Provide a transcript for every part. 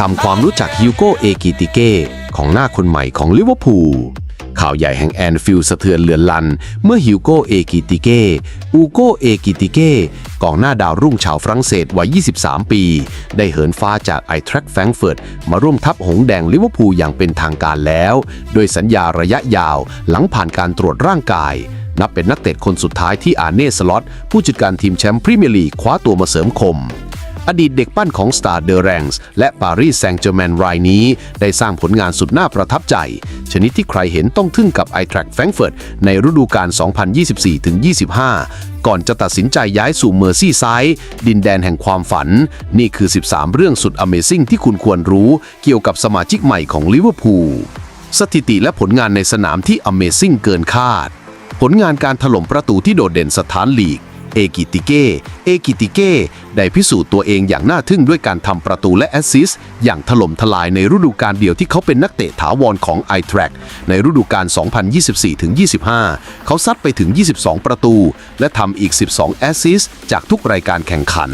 ทำความรู้จักฮิวโกเอกิติเก้ของหน้าคนใหม่ของลิเวอร์พูลข่าวใหญ่แห่งแอนฟิลสะเทือนเลือนลัน เมื่อฮิวโกเอกิติเก้อูโกเอกิติเก้กองหน้าดาวรุ่งชาวฝรั่งเศสวัย 23 ปี ได้เหินฟ้าจากไอแทรกแฟรงเฟิร์ตมาร่วมทัพหงแดงลิเวอร์พูลอย่างเป็นทางการแล้ว โดยสัญญาระยะยาวหลังผ่านการตรวจร่างกาย นับเป็นนักเตะคนสุดท้ายที่อาเน่สล็อตผู้จัดการทีมแชมป์พรีเมียร์ลีกคว้าตัวมาเสริมคม อดีตเด็กปั้นของ Star d e r a n g s และปารีสแซงต์ g จ r ร์แมนรายนี้ ได้สร้างผลงานสุดน่าประทับใจ ชนิดที่ใครเห็นต้องทึ่งกับ i t r a c k Frankfurt ในฤดูกาล 2024-25 ก่อนจะตัดสินใจย้ายสู่เมอร์ซี่ไซด์ดินแดนแห่งความฝัน นี่คือ 13 เรื่องสุด Amazing ที่คุณควรรู้ เกี่ยวกับสมาชิกใหม่ของลิเวอร์พูลสถิติและผลงานในสนามที่ Amazing เกินคาด ผลงานการถล่มประตูที่โดดเด่นสถานลีก เอกิติเก้ เอกิติเก้ได้พิสูจน์ตัวเองอย่างน่าทึ่งด้วยการทำประตูและแอสซิสต์อย่างถล่มทลายในฤดูกาลเดียวที่เขาเป็นนักเตะถาวรของ i t r a c ในฤดูกาล 2024-25 เขาซัดไปถึง 22 ประตู และทำอีก 12 แอสซิสต์จากทุกรายการแข่งขัน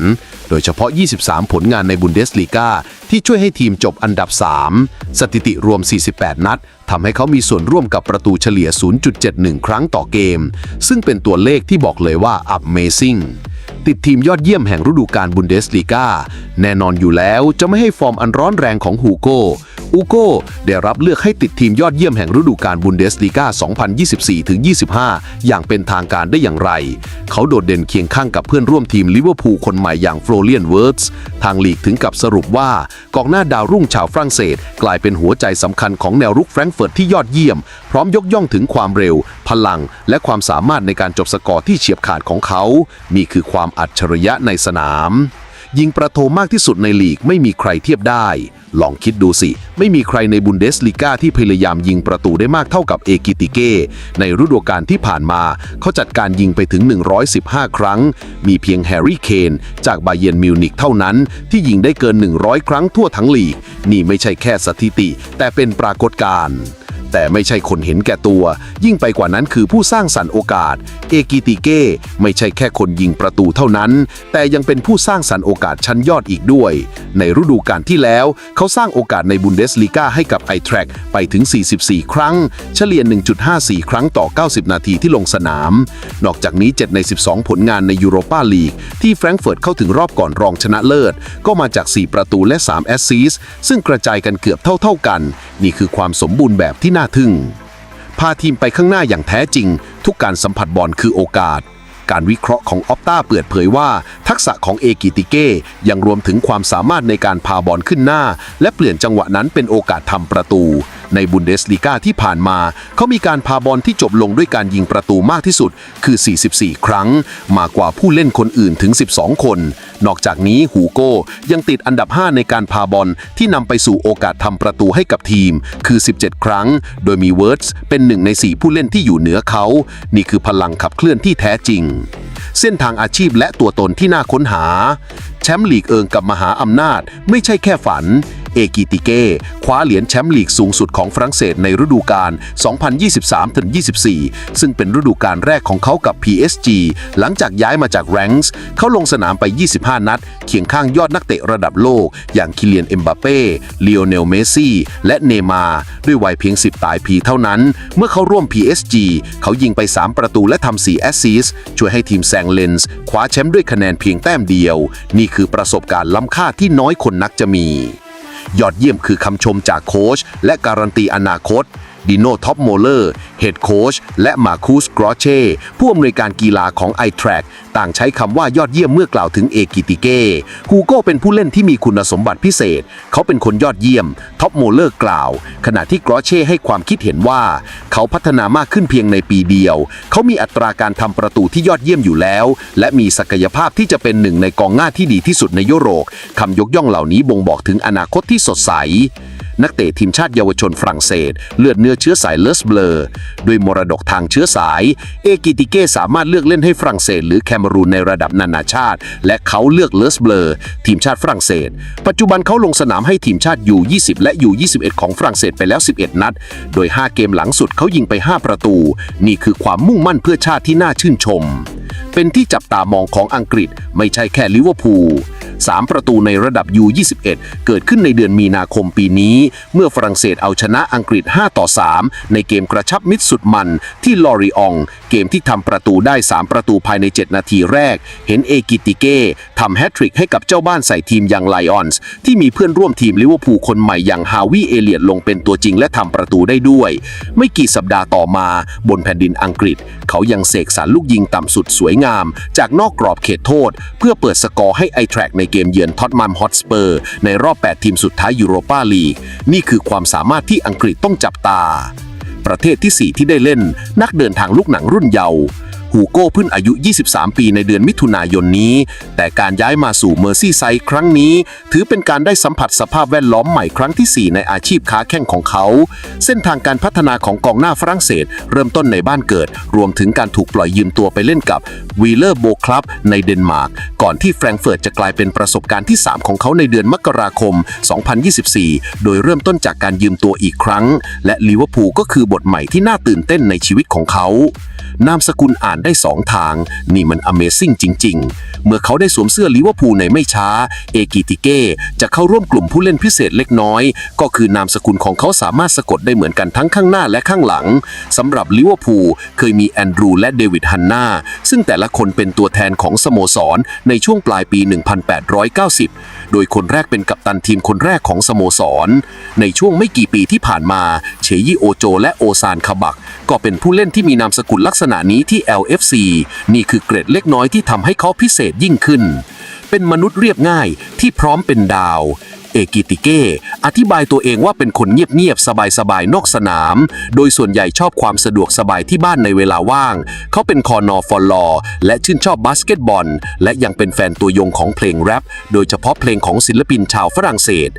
โดยเฉพาะ 23 ผลงานในบุนเดสลีกาที่ช่วยให้ทีมจบอันดับ 3 สถิติรวม 48 นัดทำให้เขามีส่วนร่วมกับประตูเฉลี่ย 0.71 ครั้งต่อเกม ซึ่งเป็นตัวเลขที่บอกเลยว่า Amazing ติดทีมยอดเยี่ยมแห่งฤดูกาลบุนเดสลีกาแน่นอนอยู่แล้วจะไม่ให้ฟอร์มอันร้อนแรงของฮูโก อูโก้ได้รับเลือกให้ติดทีมยอดเยี่ยมแห่งฤดูกาลบุนเดสลีกา2024-25 อย่างเป็นทางการได้อย่างไร เขาโดดเด่นเคียงข้างกับเพื่อนร่วมทีมลิเวอร์พูลคนใหม่อย่างโฟลเลียนเวิร์ดส์ทางลีกถึงกับสรุปว่ากองหน้าดาวรุ่งชาวฝรั่งเศส กลายเป็นหัวใจสำคัญของแนวรุกแฟรงก์เฟิร์ตที่ยอดเยี่ยม พร้อมยกย่องถึงความเร็ว พลัง และความสามารถในการจบสกอร์ที่เฉียบขาดของเขามีคือความอัจฉริยะในสนาม ยิงประตูมากที่สุดในลีกไม่มีใครเทียบได้ ลองคิดดูสิ ไม่มีใครในบุนเดสลีกาที่พยายามยิงประตูได้มากเท่ากับเอกิติเก้ ในฤดูกาลที่ผ่านมา เขาจัดการยิงไปถึง 115 ครั้ง มีเพียงแฮร์รี่เคนจากบาเยร์นมิวนิกเท่านั้น ที่ยิงได้เกิน 100 ครั้งทั่วทั้งลีก นี่ไม่ใช่แค่สถิติ แต่เป็นปรากฏการณ์ แต่ไม่ใช่คนเห็นแก่ตัว ยิ่งไปกว่านั้นคือผู้สร้างสรรค์โอกาส เอกิติเก้ไม่ใช่แค่คนยิงประตูเท่านั้น แต่ยังเป็นผู้สร้างสรรค์โอกาสชั้นยอดอีกด้วย ในฤดูกาลที่แล้ว เขาสร้างโอกาสในบุนเดสลีกาให้กับ i t r a c k ไปถึง 44 ครั้ง เฉลี่ย 1.54 ครั้งต่อ 90 นาทีที่ลงสนาม นอกจากนี้ 7 ใน 12 ผลงานในยูโรปาลีก ที่แฟรงก์เฟิร์ตเข้าถึงรอบก่อนรองชนะเลิศ ก็มาจาก 4 ประตูและ 3 แอสซิสต์ซึ่งกระจายกันเกือบเท่า ๆกัน นี่คือความสมบูรณ์แบบที่น่าทึ่ง พาทีมไปข้างหน้าอย่างแท้จริง ทุกการสัมผัสบอลคือโอกาส การวิเคราะห์ของออปตาเปิดเผยว่า ทักษะของเอกิติเก้ยังรวมถึงความสามารถในการพาบอลขึ้นหน้า และเปลี่ยนจังหวะนั้นเป็นโอกาสทำประตู ในบุนเดสลีกาที่ผ่านมา เขามีการพาบอลที่จบลงด้วยการยิงประตูมากที่สุด คือ 44 ครั้ง มากกว่าผู้เล่นคนอื่นถึง 12 คน นอกจากนี้ฮูโก้ยังติดอันดับ 5 ในการพาบอลที่นำไปสู่โอกาสทำประตูให้กับทีม คือ 17 ครั้ง โดยมีเวิร์ดส์เป็นหนึ่งใน 4 ผู้เล่นที่อยู่เหนือเขา นี่คือพลังขับเคลื่อนที่แท้จริง เส้นทางอาชีพและตัวตนที่น่าค้นหา แชมป์ลีกเอิงกับมหาอำนาจไม่ใช่แค่ฝัน เอกิติเก้คว้าเหรียญแชมป์ลีกสูงสุดของฝรั่งเศสในฤดูกาล 2023-24 ซึ่งเป็นฤดูกาลแรกของเขากับ PSG หลังจากย้ายมาจากแรงส์เขาลงสนามไป 25 นัด เคียงข้างยอดนักเตะระดับโลก อย่างคิเลียนเอ็มบาเป้ลีโอเนลเมสซี่และเนมาด้วยวัยเพียง 10 ตายพีเท่านั้น เมื่อเขาร่วม PSG เขายิงไป 3 ประตูและทำ4แอสซิสช่วยให้ทีมแซงเลนส์คว้าแชมป์ด้วยคะแนนเพียงแต้มเดียว นี่คือประสบการณ์ล้ำค่าที่น้อยคนนักจะมี ยอดเยี่ยมคือคำชมจากโค้ชและการันตีอนาคต ดิโนท็อปโมเลอร์เฮดโค้ชและมาคูสกรอเช่ผู้อำนวยการกีฬาของ i t r a c ต่างใช้คำว่ายอดเยี่ยมเมื่อกล่าวถึงเอกิติเก้ฮูโก้เป็นผู้เล่นที่มีคุณสมบัติพิเศษ เขาเป็นคนยอดเยี่ยมท็อปโมเลอร์กล่าว ขณะที่กรอเช่ให้ความคิดเห็นว่า เขาพัฒนามากขึ้นเพียงในปีเดียว เขามีอัตราการทำประตูที่ยอดเยี่ยมอยู่แล้ว และมีศักยภาพที่จะเป็นหนึ่งในกองหน้าที่ดีที่สุดในยุโรปคำยกย่องเหล่านี้บ่งบอกถึงอนาคตที่สดใส นักเตะทีมชาติเยาวชนฝรั่งเศส เลือดเนื้อเชื้อสายเลสเบลอด้วยมรดกทางเชื้อสาย เอกิติเก้สามารถเลือกเล่นให้ฝรั่งเศส หรือแคเมรูนในระดับนานาชาติ และเขาเลือกเลสเบลอทีมชาติฝรั่งเศส ปัจจุบันเขาลงสนามให้ทีมชาติยู20 และยู21 ของฝรั่งเศสไปแล้ว 11 นัด โดย 5 เกมหลังสุดเขายิงไป 5 ประตู นี่คือความมุ่งมั่นเพื่อชาติที่น่าชื่นชม เป็นที่จับตามองของอังกฤษไม่ใช่แค่ลิเวอร์พูล 3 ประตูในระดับ U21 เกิดขึ้นในเดือนมีนาคมปีนี้ เมื่อฝรั่งเศสเอาชนะอังกฤษ 5 ต่อ 3 ในเกมกระชับมิตรสุดมันที่ลอริอง เกมที่ทำประตูได้ 3 ประตูภายใน 7 นาทีแรก เห็นเอกิติเก้ทำแฮตทริกให้กับเจ้าบ้านใส่ทีมอย่างไลออนส์ที่มีเพื่อนร่วมทีมลิเวอร์พูลคนใหม่อย่างฮาวิเอเลียตลงเป็นตัวจริงและทำประตูได้ด้วย ไม่กี่สัปดาห์ต่อมา บนแผ่นดินอังกฤษ เขายังเสกสรรลูกยิงต่ำสุดสวยงาม จากนอกกรอบเขตโทษ เพื่อเปิดสกอร์ให้ไอแทร็กในเกมเยือนท็อตมัมฮอตสเปอร์ในรอบ 8 ทีมสุดท้ายยูโรปาลีกนี่คือความสามารถที่อังกฤษต้องจับตา ประเทศที่ 4 ที่ได้เล่นนักเดินทางลูกหนังรุ่นเยาว์ ฮูโก้เพิ่งอายุ 23 ปีในเดือนมิถุนายนนี้ แต่การย้ายมาสู่เมอร์ซี่ไซด์ครั้งนี้ ถือเป็นการได้สัมผัสสภาพแวดล้อมใหม่ครั้งที่ 4 ในอาชีพค้าแข่งของเขา เส้นทางการพัฒนาของกองหน้าฝรั่งเศส เริ่มต้นในบ้านเกิด รวมถึงการถูกปล่อยยืมตัวไปเล่นกับวีเลอร์โบคลับในเดนมาร์กก่อนที่แฟรงเฟิร์ตจะกลายเป็นประสบการณ์ที่ 3 ของเขาในเดือนมกราคม 2024 โดยเริ่มต้นจากการยืมตัวอีกครั้ง และลิเวอร์พูลก็คือบทใหม่ที่น่าตื่นเต้นในชีวิตของเขา นามสกุลอ่านได้สองทาง นี่มัน Amazing จริง ๆ เมื่อเขาได้สวมเสื้อลิเวอร์พูลในไม่ช้า เอกิติเก้จะเข้าร่วมกลุ่มผู้เล่นพิเศษเล็กน้อย ก็คือนามสกุลของเขาสามารถสะกดได้เหมือนกันทั้งข้างหน้าและข้างหลังสำหรับลิเวอร์พูลเคยมีแอนดรูและเดวิดฮันนาซึ่งแต่ละคนเป็นตัวแทนของสโมสรในช่วงปลายปี 1890 โดยคนแรกเป็นกัปตันทีมคนแรกของสโมสร ในช่วงไม่กี่ปีที่ผ่านมา เชยิโอโจ และโอซานคาบัก ก็เป็นผู้เล่นที่มีนามสกุลลักษณะนี้ที่ FC นี่คือเกรดเล็กน้อยที่ทำให้เขาพิเศษยิ่งขึ้น เป็นมนุษย์เรียบง่ายที่พร้อมเป็นดาว เอกิติเก้อธิบายตัวเองว่าเป็นคนเงียบๆ สบายๆ นอกสนาม โดยส่วนใหญ่ชอบความสะดวกสบายที่บ้านในเวลาว่าง เขาเป็นคอนอฟอลลอและชื่นชอบบาสเกตบอล และยังเป็นแฟนตัวยงของเพลงแรปโดยเฉพาะเพลงของศิลปินชาวฝรั่งเศส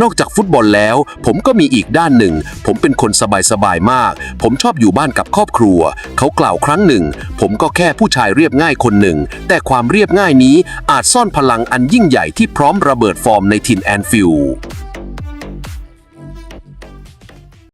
นอกจากฟุตบอลแล้ว ผมก็มีอีกด้านหนึ่ง ผมเป็นคนสบายๆ มาก ผมชอบอยู่บ้านกับครอบครัว เขากล่าวครั้งหนึ่ง ผมก็แค่ผู้ชายเรียบง่ายคนหนึ่ง แต่ความเรียบง่ายนี้อาจซ่อนพลังอันยิ่งใหญ่ที่พร้อมระเบิดฟอร์มในทินแอนฟิล you.